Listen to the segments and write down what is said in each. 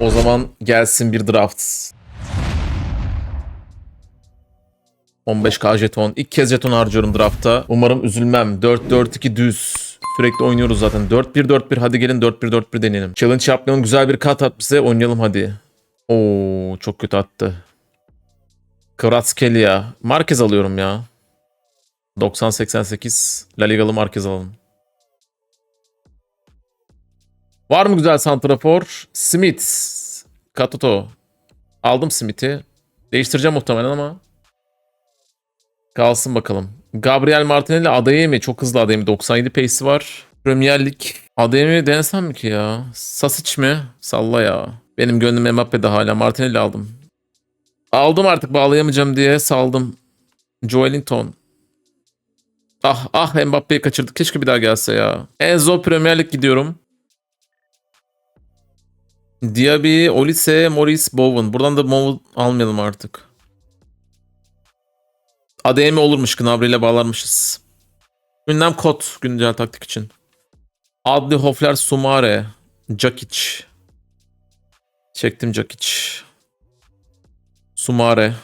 O zaman gelsin bir draft. 15k jeton. İlk kez jeton harcıyorum draftta. Umarım üzülmem. 4-4-2 düz. Sürekli oynuyoruz zaten. 4-1-4-1 hadi gelin 4-1-4-1 deneyelim. Challenge yapmayalım. Güzel bir kat at bize. Oynayalım hadi. Oo çok kötü attı. Kvaratskhelia. Marquez alıyorum ya. 90-88. La Ligalı Marquez alalım. Var mı güzel santrafor? Smith. Katoto. Aldım Smith'i. Değiştireceğim muhtemelen ama. Kalsın bakalım. Gabriel Martinelli Adeyemi. Çok hızlı Adeyemi. 97 pace'i var. Premier Lig. Adeyemi denesem mi ki ya? Sasic mi? Salla ya. Benim gönlüm Mbappe'de hala. Martinelli aldım. Aldım artık bağlayamayacağım diye saldım. Joelinton. Ah ah Mbappe'yi kaçırdık. Keşke bir daha gelse ya. Enzo Premier Lig gidiyorum. Diaby, Olise, Morris, Bowen. Buradan da Bowen almayalım artık. ADM olurmuş. Gnabry ile bağlarmışız. Ünlem kod güncel taktik için. Adli Hofler Sumare. Jakic. Çektim Jakic. Sumare.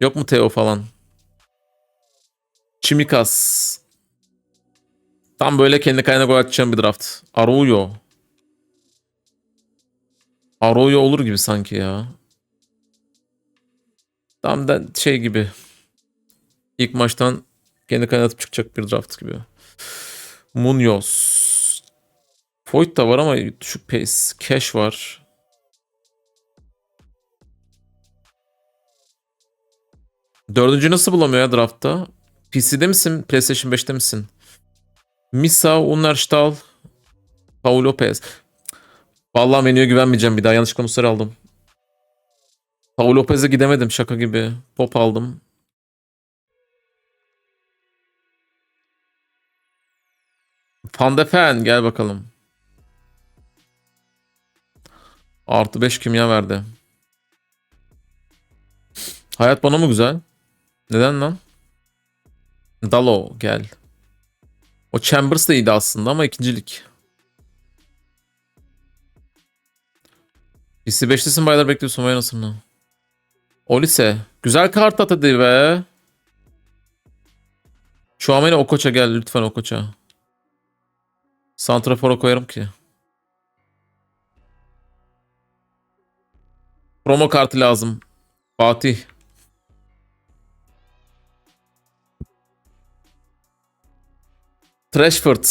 Yok mu Teo falan? Çimikas. Tam böyle kendi kaynağı gol atacağım bir draft. Arroyo. Arroyo olur gibi sanki ya. Tam da şey gibi. İlk maçtan kendi kaynatıp çıkacak bir draft gibi. Munoz. Foyt da var ama düşük pace. Cash var. Dördüncü nasıl bulamıyor ya draftta? PC'de misin? PlayStation 5'te misin? Misa, Unnerstal, Paul Lopez. Vallahi menüye güvenmeyeceğim bir daha. Yanlış konusları aldım. Paul Lopez'e gidemedim şaka gibi. Pop aldım. Van gel bakalım. Artı 5 kimya verdi. Hayat bana mı güzel? Neden lan? Dalo gel. O Chambers da iyiydi aslında ama ikincilik. Hissi beşlisin baylar bekliyorsun vay anasını. Olise. Güzel kart at hadi be. Şu an o koça gel lütfen o koça. Santrafor'a koyarım ki. Promo kartı lazım. Fatih. Trashford.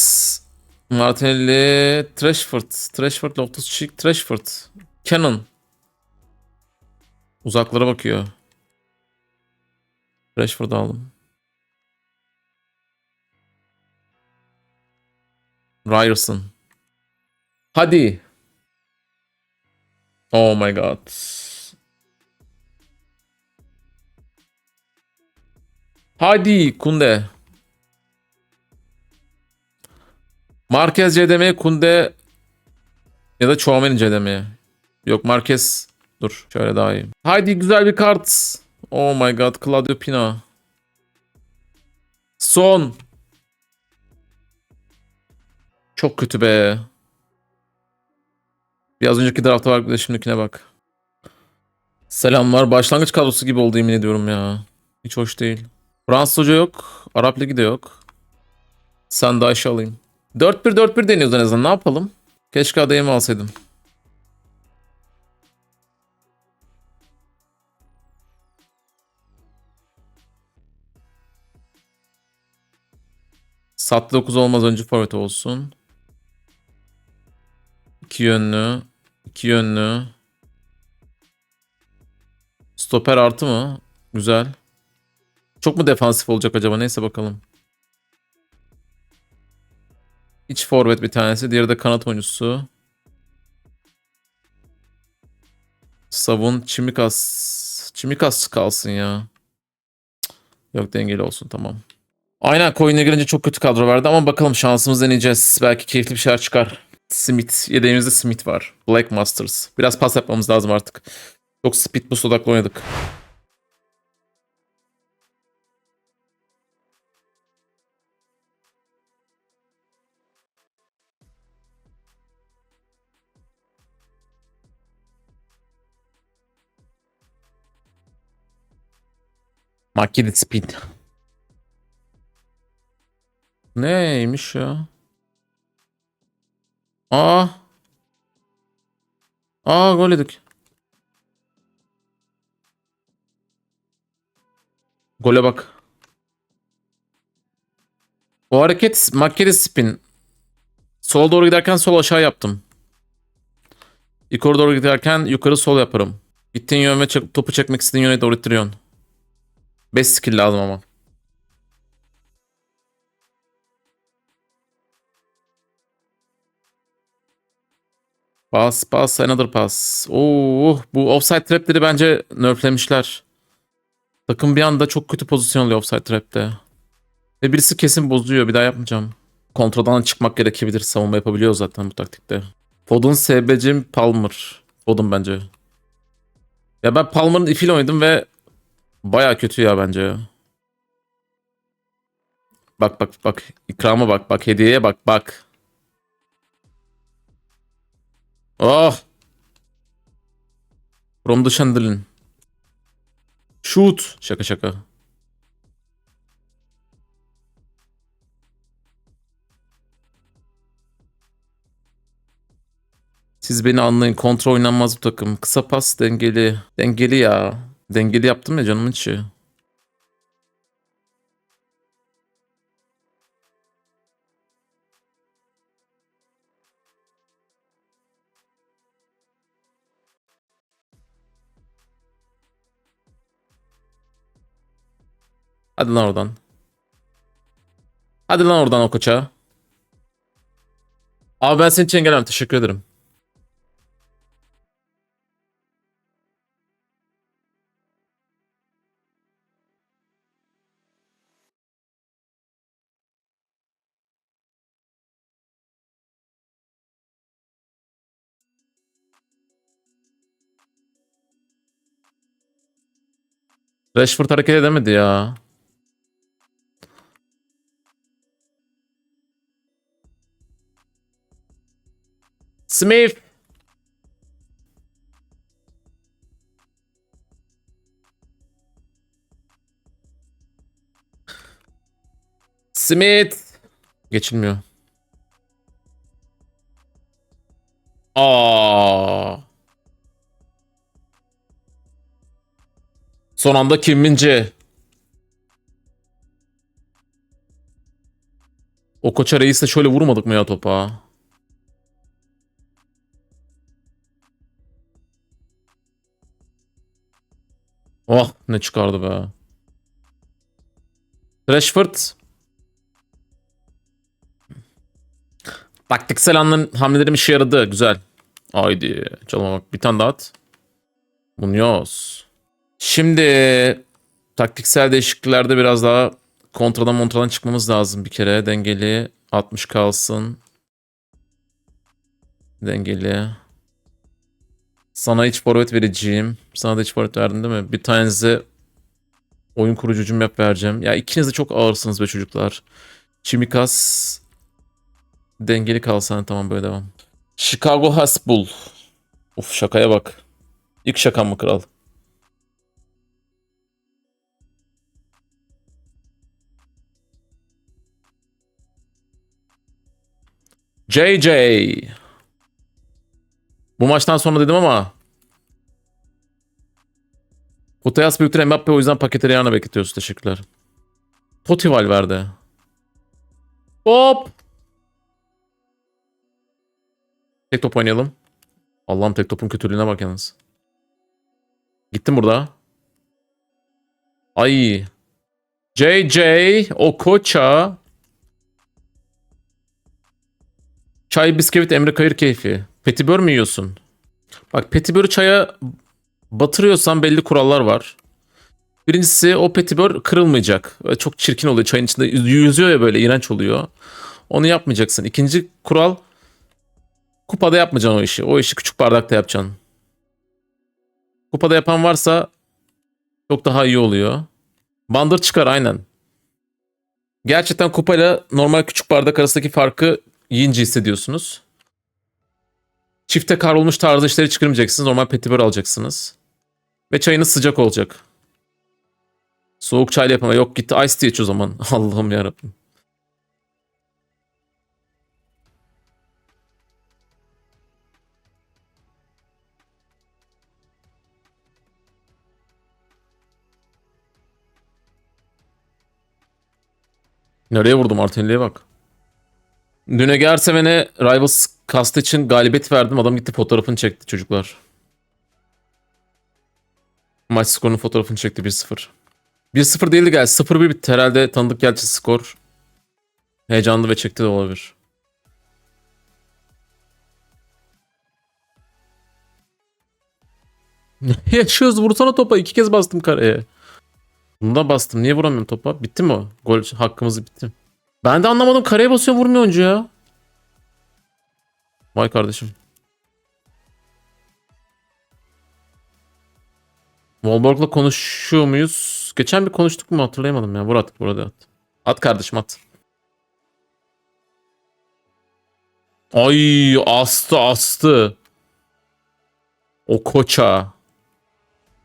Martinelli. Trashford. Trashford. Loftus Cheek. Trashford. Canon. Uzaklara bakıyor. Rashford'u aldım. Ryerson. Hadi. Oh my god. Hadi Kunde. Marquez CDM Kunde ya da Chouameni CDM. Yok Marquez dur şöyle daha iyi. Haydi güzel bir kart. Oh my god Claudio Pina. Son. Çok kötü be. Biraz önceki drafta var bir de şimdikine bak. Selamlar. Başlangıç kadrosu gibi oldu yemin ediyorum ya. Hiç hoş değil. Fransız hoca yok. Arap Ligi de yok. Sen Ayşe alayım. 4-1-4-1 deniyoruz en azından. Ne yapalım? Keşke adayımı alsaydım. Sat 9 olmaz önce forvet olsun. İki yönlü. iki yönlü. Stoper artı mı? Güzel. Çok mu defansif olacak acaba? Neyse bakalım. İç forvet bir tanesi. Diğeri de kanat oyuncusu. Savun Çimikas. Çimikas kalsın ya. Yok dengeli olsun tamam. Aynen coin'e girince çok kötü kadro verdi ama bakalım şansımız deneyeceğiz. Belki keyifli bir şeyler çıkar. Smith. Yedeğimizde Smith var. Black Masters. Biraz pas yapmamız lazım artık. Çok speed boost odaklı oynadık. Makine speed. Neymiş ya? Aa. Aa gol yedik. Gole bak. O hareket makyeli spin. Sola doğru giderken sol aşağı yaptım. Yukarı doğru giderken yukarı sol yaparım. Gittiğin yön ve topu çekmek istediğin yöne doğru ittiriyorsun. 5 skill lazım ama. Pass pass another pass. Oo, bu offside trapleri bence nerflemişler. Takım bir anda çok kötü pozisyon alıyor offside trap'te. Ve birisi kesin bozuyor. Bir daha yapmayacağım. Kontroldan çıkmak gerekebilir. Savunma yapabiliyor zaten bu taktikte. Foden, SBC, Palmer. Foden bence. Ya ben Palmer'ın ifiyle oynadım ve baya kötü ya bence. Bak bak bak. İkrama bak bak. Hediyeye bak bak. Oh. From the chandelier. Shoot. Şaka şaka. Siz beni anlayın. Kontrol oynanmaz bu takım. Kısa pas dengeli. Dengeli ya. Dengeli yaptım ya canımın içi. Hadi lan oradan. Hadi lan oradan o koça. Abi ben senin için engellemem. Teşekkür ederim. Rashford hareket edemedi ya. Smith. Smith. Geçilmiyor. Aa. Son anda Kim Min-jae. O koça reisle şöyle vurmadık mı ya topa? Oh ne çıkardı be. Rashford. Taktiksel anların hamlelerim işe yaradı. Güzel. Haydi. Çalma bak. Bir tane daha at. Munoz. Şimdi taktiksel değişikliklerde biraz daha kontradan montradan çıkmamız lazım bir kere. Dengeli 60 kalsın. Dengeli. Sana hiç forvet vereceğim. Sana da hiç forvet verdim değil mi? Bir tanenize oyun kurucu cümle yap vereceğim. Ya ikiniz de çok ağırsınız be çocuklar. Chimikas dengeli kalsan tamam böyle devam. Chicago Hasbull. Uf şakaya bak. İlk şakam mı kral? JJ. Bu maçtan sonra dedim ama Kutayas büyüktür Mbappe o yüzden paketleri yarına bekletiyoruz. Teşekkürler. Potival verdi. Hop. Tek top oynayalım. Allah'ım tek topun kötülüğüne bak yalnız. Gittim burada. Ay. JJ Okocha. Çay bisküvit Emre Kayır keyfi. Petibör mü yiyorsun? Bak petibörü çaya batırıyorsan belli kurallar var. Birincisi o petibör kırılmayacak. Böyle çok çirkin oluyor. Çayın içinde yüzüyor ya böyle iğrenç oluyor. Onu yapmayacaksın. İkinci kural kupada yapmayacaksın o işi. O işi küçük bardakta yapacaksın. Kupada yapan varsa çok daha iyi oluyor. Bandır çıkar aynen. Gerçekten kupayla normal küçük bardak arasındaki farkı yiyince hissediyorsunuz. Çifte kavrulmuş tarzı işleri çıkarmayacaksınız. Normal petibör alacaksınız. Ve çayınız sıcak olacak. Soğuk çayla yapama. Yok gitti ice tea iç o zaman. Allah'ım yarabbim. Nereye vurdum Martinelli'ye bak. Dün Ege Erseven'e Rivals kastı için galibiyet verdim. Adam gitti fotoğrafını çekti çocuklar. Maç skorunun fotoğrafını çekti 1-0. 1-0 değildi gel. 0-1 bitti. Herhalde tanıdık gerçi skor. Heyecanlı ve çekti de olabilir. Yaşıyoruz. Vursana topa. iki kez bastım kareye. Bunda bastım. Niye vuramıyorum topa? Bitti mi o? Gol hakkımız bitti. Ben de anlamadım. Kareye basıyor vurmuyor oyuncu ya. Vay kardeşim. Wahlberg'la konuşuyor muyuz? Geçen bir konuştuk mu hatırlayamadım ya. Vur at burada at. At kardeşim at. Ay astı astı. O koça.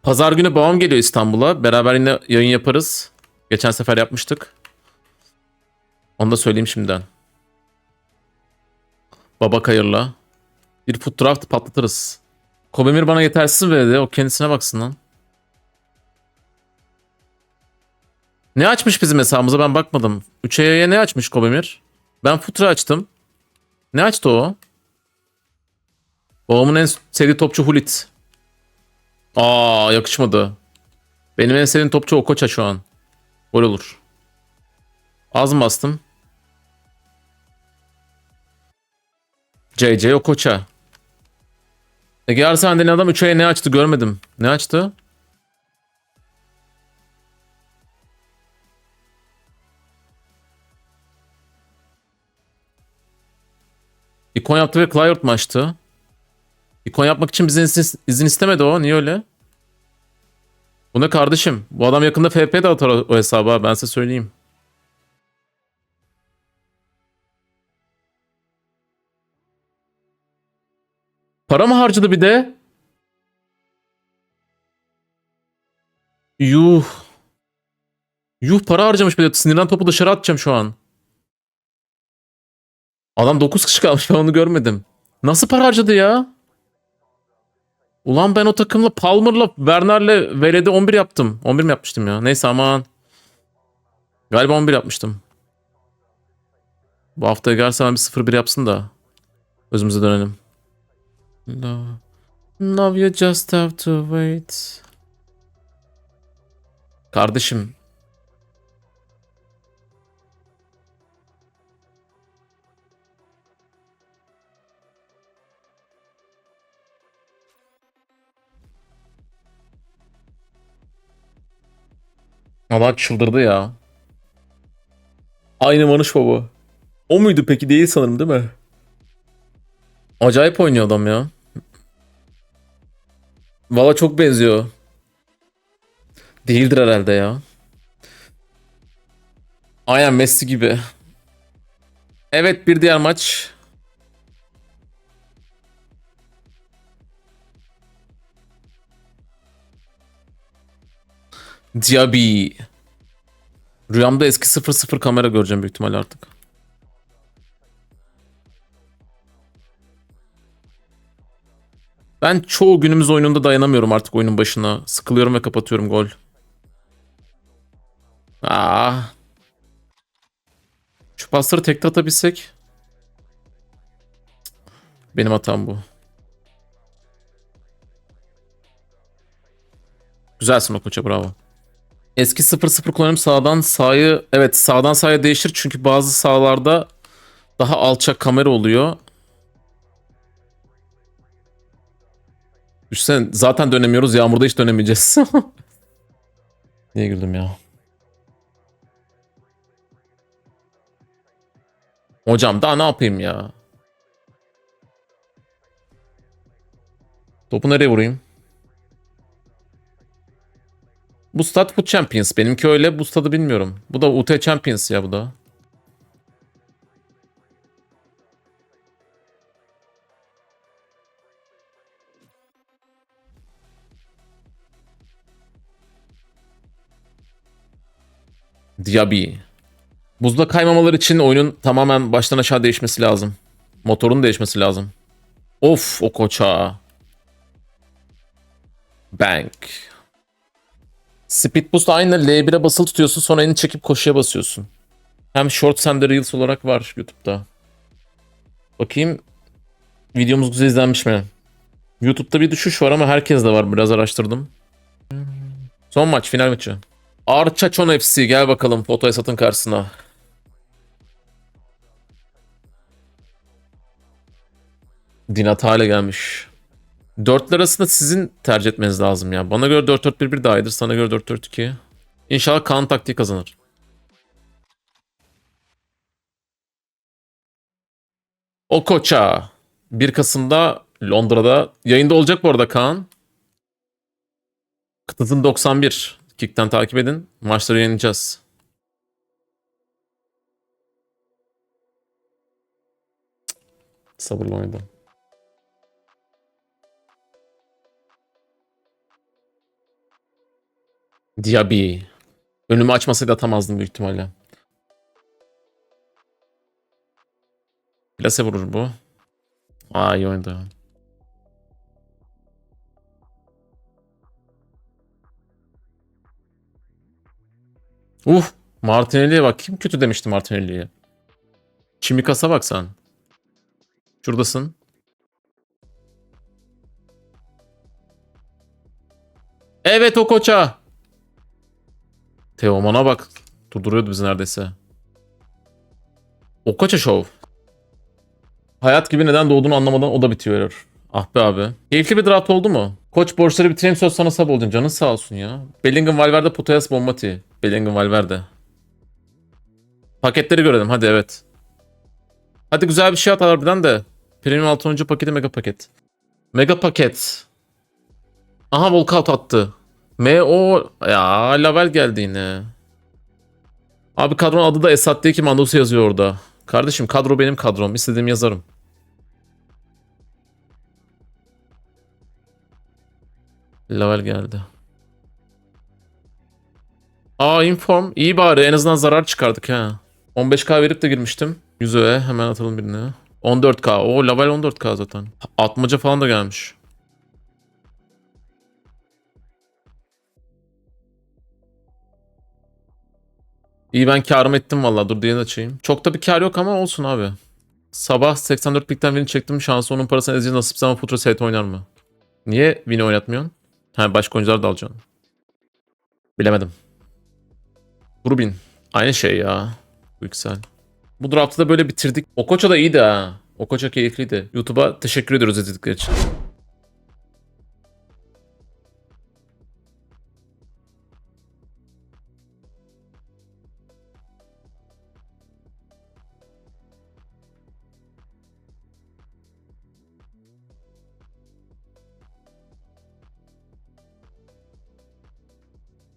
Pazar günü babam geliyor İstanbul'a. Beraber yine yayın yaparız. Geçen sefer yapmıştık. Onu da söyleyeyim şimdiden. Baba kayırla. Bir put draft patlatırız. Kobemir bana yetersiz verdi. O kendisine baksın lan. Ne açmış bizim hesabımıza ben bakmadım. 3E'ye ne açmış Kobemir? Ben Futra açtım. Ne açtı o? Babamın en sevdiği topçu Hulit. Aa yakışmadı. Benim en sevdiğim topçu Okocha şu an. Gol olur. Az mı bastım? JJ Okocha. Ege Arsen denen adam 3'e ne açtı görmedim. Ne açtı? İkon yaptı ve Client mı açtı? İkon yapmak için bizden izin, izin istemedi o. Niye öyle? Bu ne kardeşim? Bu adam yakında FP de atar o hesaba ben size söyleyeyim. Para mı harcadı bir de? Yuh. Yuh para harcamış bir de. Sinirden topu dışarı atacağım şu an. Adam 9 kişi kalmış ben onu görmedim. Nasıl para harcadı ya? Ulan ben o takımla Palmer'la Werner'le Vered'i 11 yaptım. 11 mi yapmıştım ya? Neyse aman. Galiba 11 yapmıştım. Bu hafta Gersen bir 0-1 yapsın da. Özümüze dönelim. No. Now you just have to wait. Kardeşim. Allah çıldırdı ya. Aynı Manuş baba. O muydu peki değil sanırım değil mi? Acayip oynuyor adam ya. Valla çok benziyor. Değildir herhalde ya. Aynen Messi gibi. Evet bir diğer maç. Diaby. Rüyamda eski 0-0 kamera göreceğim büyük ihtimalle artık. Ben çoğu günümüz oyununda dayanamıyorum artık oyunun başına. Sıkılıyorum ve kapatıyorum gol. Ah. Şu pasları tekte atabilsek. Benim hatam bu. Güzelsin o koça bravo. Eski 0-0 kullanım sağdan sağı evet sağdan sağa değişir çünkü bazı sahalarda daha alçak kamera oluyor. Düşünsene zaten dönemiyoruz yağmurda hiç dönemeyeceğiz. Niye güldüm ya? Hocam daha ne yapayım ya? Topu nereye vurayım? Bu stat bu Champions. Benimki öyle. Bu stadı bilmiyorum. Bu da UT Champions ya bu da. Diaby. Buzda kaymamaları için oyunun tamamen baştan aşağı değişmesi lazım. Motorun değişmesi lazım. Of o koça. Bank. Speed Boost aynı L1'e basılı tutuyorsun sonra elini çekip koşuya basıyorsun. Hem Shorts hem Reels olarak var YouTube'da. Bakayım videomuz güzel izlenmiş mi? YouTube'da bir düşüş var ama herkes de var. Biraz araştırdım. Son maç, final maçı. Arçaçon FC gel bakalım fotoya satın karşısına. Dinat hale gelmiş. Dörtler arasında sizin tercih etmeniz lazım ya. Bana göre 4-4-1-1 daha iyidir. Sana göre 4-4-2. İnşallah Kaan taktiği kazanır. O koça. 1 Kasım'da Londra'da yayında olacak bu arada Kaan. Kıtızın 91. Kick'ten takip edin. Maçları. Cık. Sabırlı oynadım. Diaby. Önümü açmasaydı atamazdım büyük ihtimalle. Plase vurur bu. Aa iyi oynadı. Uf. Martinelli'ye bak. Kim kötü demişti Martinelli'ye? Çimikas'a bak sen. Şuradasın. Evet o koça. Teoman'a bak. Durduruyordu bizi neredeyse. O koça şov. Hayat gibi neden doğduğunu anlamadan o da bitiyor. Ah be abi. Keyifli bir draft oldu mu? Koç borçları bitireyim söz sana sab olacaksın. Canın sağ olsun ya. Bellingham Valverde Putellas Bombati. Bellingham Valverde. Paketleri görelim hadi evet. Hadi güzel bir şey at harbiden de. Premium 6. oyuncu paketi mega paket. Mega paket. Aha walkout attı. M.O. Ya Lavel geldi yine. Abi kadronun adı da Esat değil ki Mandosu yazıyor orada. Kardeşim kadro benim kadrom. İstediğimi yazarım. Lavel geldi. Aa inform. iyi bari en azından zarar çıkardık ha. 15k verip de girmiştim. 100 öğe hemen atalım birine. 14k. O Lavel 14k zaten. Atmaca falan da gelmiş. İyi ben karım ettim valla. Dur diğerini açayım. Çok da bir kar yok ama olsun abi. Sabah 84 ligden birini çektim. Şansı onun parasını ezeceğiz nasipse ama Putra set oynar mı? Niye Win'i oynatmıyorsun? Ha başka oyuncular da alacaksın. Bilemedim. Rubin. Aynı şey ya. Yüksel. Bu draftı da böyle bitirdik. Okocha da iyiydi ha. Okocha keyifliydi. YouTube'a teşekkür ediyoruz izledikleri için.